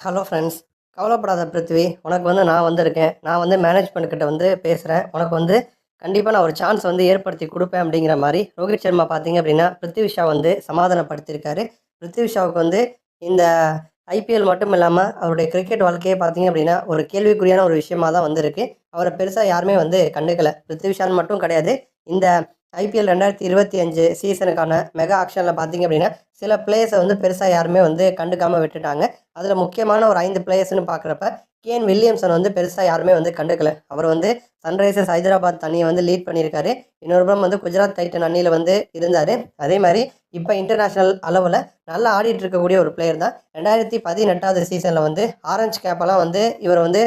Hello friends கவலைப்படாத பிருத்வி. உனக்கு வந்து நான் வந்திருக்கேன். நான் வந்து மேனேஜ்மெண்ட் கிட்ட வந்து பேசுகிறேன் உனக்கு வந்து கண்டிப்பாக நான் ஒரு சான்ஸ் வந்து ஏற்படுத்தி கொடுப்பேன் அப்படிங்கிற மாதிரி ரோஹித் சர்மா பார்த்தீங்க அப்படின்னா பிருத்வி ஷா வந்து சமாதானப்படுத்தியிருக்காரு. பிருத்வி ஷாவுக்கு வந்து இந்த ஐபிஎல் மட்டும் இல்லாமல் அவருடைய கிரிக்கெட் வாழ்க்கையே பார்த்தீங்க அப்படின்னா ஒரு கேள்விக்குறியான ஒரு விஷயமா தான் வந்திருக்கு. அவரை பெருசாக யாருமே வந்து கண்டுக்கலை. பிருத்வி ஷான் மட்டும் கிடையாது. இந்த ஐபிஎல் ரெண்டாயிரத்தி இருபத்தி அஞ்சு சீசனுக்கான மெகா ஆக்ஷனில் பார்த்தீங்க அப்படின்னா சில பிளேயர்ஸை வந்து பெருசாக யாருமே வந்து கண்டுக்காமல் விட்டுட்டாங்க. அதில் முக்கியமான ஒரு ஐந்து பிளேயர்ஸ்னு பார்க்குறப்ப கேன் வில்லியம்சன் வந்து பெருசாக யாருமே வந்து கண்டுக்கல. அவர் வந்து சன்ரைசர்ஸ் ஹைதராபாத் அணியை வந்து லீட் பண்ணியிருக்காரு. இன்னொரு புறம் வந்து குஜராத் டைட்டன் அணியில் வந்து இருந்தார். அதே மாதிரி இப்போ இன்டர்நேஷ்னல் அளவில் நல்லா ஆடிட்டு இருக்கக்கூடிய ஒரு பிளேயர் தான். ரெண்டாயிரத்தி பதினெட்டாவது சீசனில் வந்து ஆரஞ்சு கேப்பெல்லாம் வந்து இவர் வந்து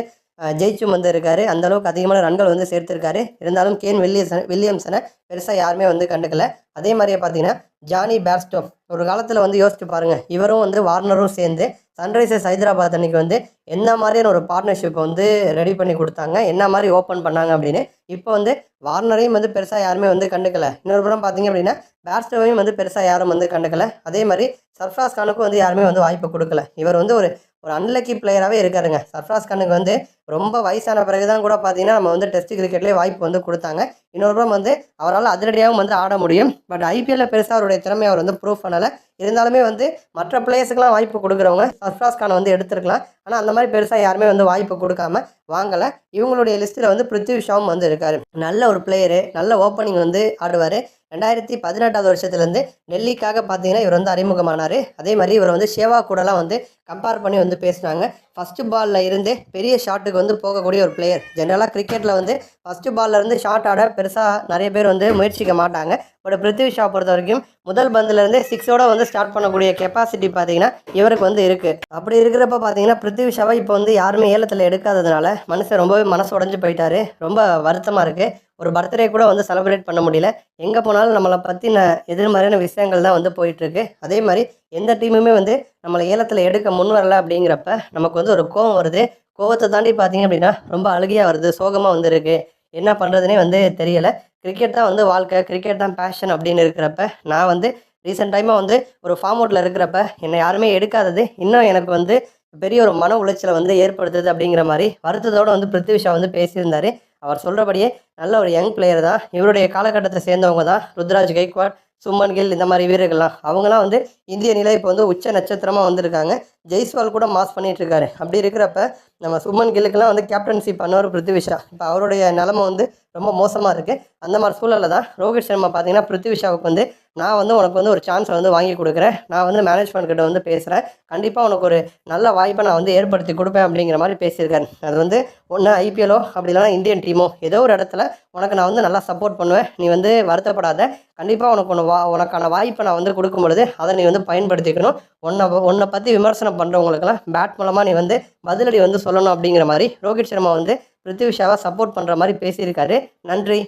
ஜெயிச்சும் வந்து இருக்காரு அந்த அளவுக்கு அதிகமான ரன்கள் வந்து சேர்த்திருக்காரு. இருந்தாலும் கேன் வில்லியம்சன் வில்லியம்சனை பெருசாக யாருமே வந்து கண்டுக்கல. அதே மாதிரியே பார்த்தீங்கன்னா ஜானி பேர்ஸ்டோப் ஒரு காலத்தில் வந்து யோசிச்சு பாருங்க. இவரும் வந்து வார்னரும் சேர்ந்து சன்ரைசர்ஸ் ஹைதராபாத் அன்னைக்கு வந்து என்ன மாதிரியான ஒரு பார்ட்னர்ஷிப்பை வந்து ரெடி பண்ணி கொடுத்தாங்க என்ன மாதிரி ஓப்பன் பண்ணாங்க அப்படின்னு இப்போ வந்து வார்னரையும் வந்து பெருசாக யாருமே வந்து கண்டுக்கல. இன்னொரு புறம் பார்த்தீங்க அப்படின்னா பேர்ஸ்டோவையும் வந்து பெருசாக யாரும் வந்து கண்டுக்கல. அதே மாதிரி சர்ஃப்ராஸ் கானுக்கும் வந்து யாருமே வந்து வாய்ப்பு கொடுக்கல. இவர் வந்து ஒரு ஒரு அன்லக்கி பிளேயராகவே இருக்காருங்க. சர்ஃப்ராஸ் கானுக்கு வந்து ரொம்ப வயசான பிறகு தான் கூட பார்த்தீங்கன்னா நம்ம வந்து டெஸ்ட் கிரிக்கெட்லேயே வாய்ப்பு வந்து கொடுத்தாங்க. இன்னொரு புறம் வந்து அவரால் அதிரடியாகவும் வந்து ஆட முடியும். பட் ஐபிஎல்ல பெருசாக அவருடைய திறமை அவர் வந்து ப்ரூவ் பண்ணலை. இருந்தாலுமே வந்து மற்ற பிளேயர்ஸுக்கெலாம் வாய்ப்பு கொடுக்குறவங்க சர்ஃப்ராஸ் கானை வந்து எடுத்திருக்கலாம். ஆனால் அந்த மாதிரி பெருசாக யாருமே வந்து வாய்ப்பு கொடுக்காம வாங்கலை. இவங்களுடைய லிஸ்ட்டில் வந்து பிருத்விஷாவும் வந்து இருக்கார். நல்ல ஒரு பிளேயரு நல்ல ஓப்பனிங் வந்து ஆடுவார். ரெண்டாயிரத்தி பதினெட்டாவது வருஷத்துலேருந்து டெல்லிக்காக பார்த்தீங்கன்னா இவர் வந்து அறிமுகமானார். அதே மாதிரி இவர் வந்து ஷேவா கூடலாம் வந்து கம்பேர் பண்ணி வந்து பேசினாங்க. ஃபஸ்ட்டு பாலில் இருந்து பெரிய ஷாட்டுக்கு வந்து போகக்கூடிய ஒரு பிளேயர் ஜென்ரலாக கிரிக்கெட்டில் வந்து ஃபஸ்ட்டு பால்ல இருந்து ஷார்ட் ஆட பெருசாக நிறைய பேர் வந்து முயற்சிக்க மாட்டாங்க. பட் பிருத்வி ஷா பொறுத்த வரைக்கும் முதல் பந்துலேருந்து சிக்ஸோட வந்து ஸ்டார்ட் பண்ணக்கூடிய கெப்பாசிட்டி பார்த்தீங்கன்னா இவருக்கு வந்து இருக்குது அப்படி இருக்கிறப்ப பார்த்தீங்கன்னா பிருத்வி ஷாவை இப்போ வந்து யாருமே ஏலத்தில் எடுக்காததுனால மனுஷன் ரொம்பவே மனசு உடஞ்சு போயிட்டாரு. ரொம்ப வருத்தமாக இருக்குது ஒரு பர்த்டே கூட வந்து செலிப்ரேட் பண்ண முடியல. எங்கே போனாலும் நம்மளை பற்றின எதிர்மறையான விஷயங்கள் தான் வந்து போயிட்டுருக்கு அதே மாதிரி எந்த டீமுமே வந்து நம்மளை ஏலத்தில் எடுக்க முன் வரல அப்படிங்கிறப்ப நமக்கு வந்து ஒரு கோவம் வருது. கோவத்தை தாண்டி பார்த்தீங்க அப்படின்னா ரொம்ப அழுகையாக வருது சோகமாக வந்துருக்கு. என்ன பண்ணுறதுனே வந்து தெரியலை. கிரிக்கெட் தான் வந்து வாழ்க்கை கிரிக்கெட் தான் பேஷன் அப்படின்னு இருக்கிறப்ப நான் வந்து ரீசெண்ட் டைமாக வந்து ஒரு ஃபார்ம் அவுட்டில் இருக்கிறப்ப என்னை யாருமே எடுக்காதது. இன்னும் எனக்கு வந்து பெரிய ஒரு மன உளைச்சலை வந்து ஏற்படுத்துது அப்படிங்கிற மாதிரி வருத்தத்தோடு வந்து பிருத்திவிஷா வந்து பேசியிருந்தார். அவர் சொல்கிறபடியே நல்ல ஒரு யங் பிளேயர் தான். இவருடைய காலகட்டத்தை சேர்ந்தவங்க தான். ருத்ராஜ் கைக்வாட் சுமன் கில் இந்த மாதிரி வீரர்கள்லாம். அவங்களாம் வந்து இந்திய நிலை இப்போ வந்து உச்ச நட்சத்திரமாக வந்திருக்காங்க. ஜெய்ஸ்வால் கூட மாஸ் பண்ணிட்டு இருக்காரு அப்படி இருக்கிறப்ப நம்ம சுமன் கில்லுக்கெல்லாம் வந்து கேப்டன்சி பண்ணவர் பிருத்திவிஷா. இப்போ அவருடைய நிலமை வந்து ரொம்ப மோசமாக இருக்குது அந்த மாதிரி சூழலில் தான் ரோஹித் சர்மா பார்த்தீங்கன்னா பிருத்திவிஷாவுக்கு வந்து நான் வந்து உனக்கு வந்து ஒரு சான்ஸை வந்து வாங்கி கொடுக்குறேன். நான் வந்து மேனேஜ்மெண்ட் கிட்ட வந்து பேசுகிறேன் கண்டிப்பாக உனக்கு ஒரு நல்ல வாய்ப்பை நான் வந்து ஏற்படுத்தி கொடுப்பேன் அப்படிங்கிற மாதிரி பேசியிருக்காரு. அது வந்து ஒன்று ஐபிஎல்லோ அப்படி இல்லைனா இந்தியன் டீமோ ஏதோ ஒரு இடத்துல உனக்கு நான் வந்து நல்லா சப்போர்ட் பண்ணுவேன். நீ வந்து வருத்தப்படாத. கண்டிப்பாக உனக்கு ஒன்று வா உனக்கான வாய்ப்பை நான் வந்து கொடுக்கும் பொழுது அதை நீ வந்து பயன்படுத்திக்கணும். உன்னை உன்னை பற்றி விமர்சனம் பண்ணுறவங்களுக்கெல்லாம் பேட் மூலமாக நீ வந்து பதிலடி வந்து சொல்லணும் அப்படிங்கிற மாதிரி ரோஹித் சர்மா வந்து பிருத்வி ஷாவை சப்போர்ட் பண்ணுற மாதிரி பேசியிருக்காரு. நன்றி.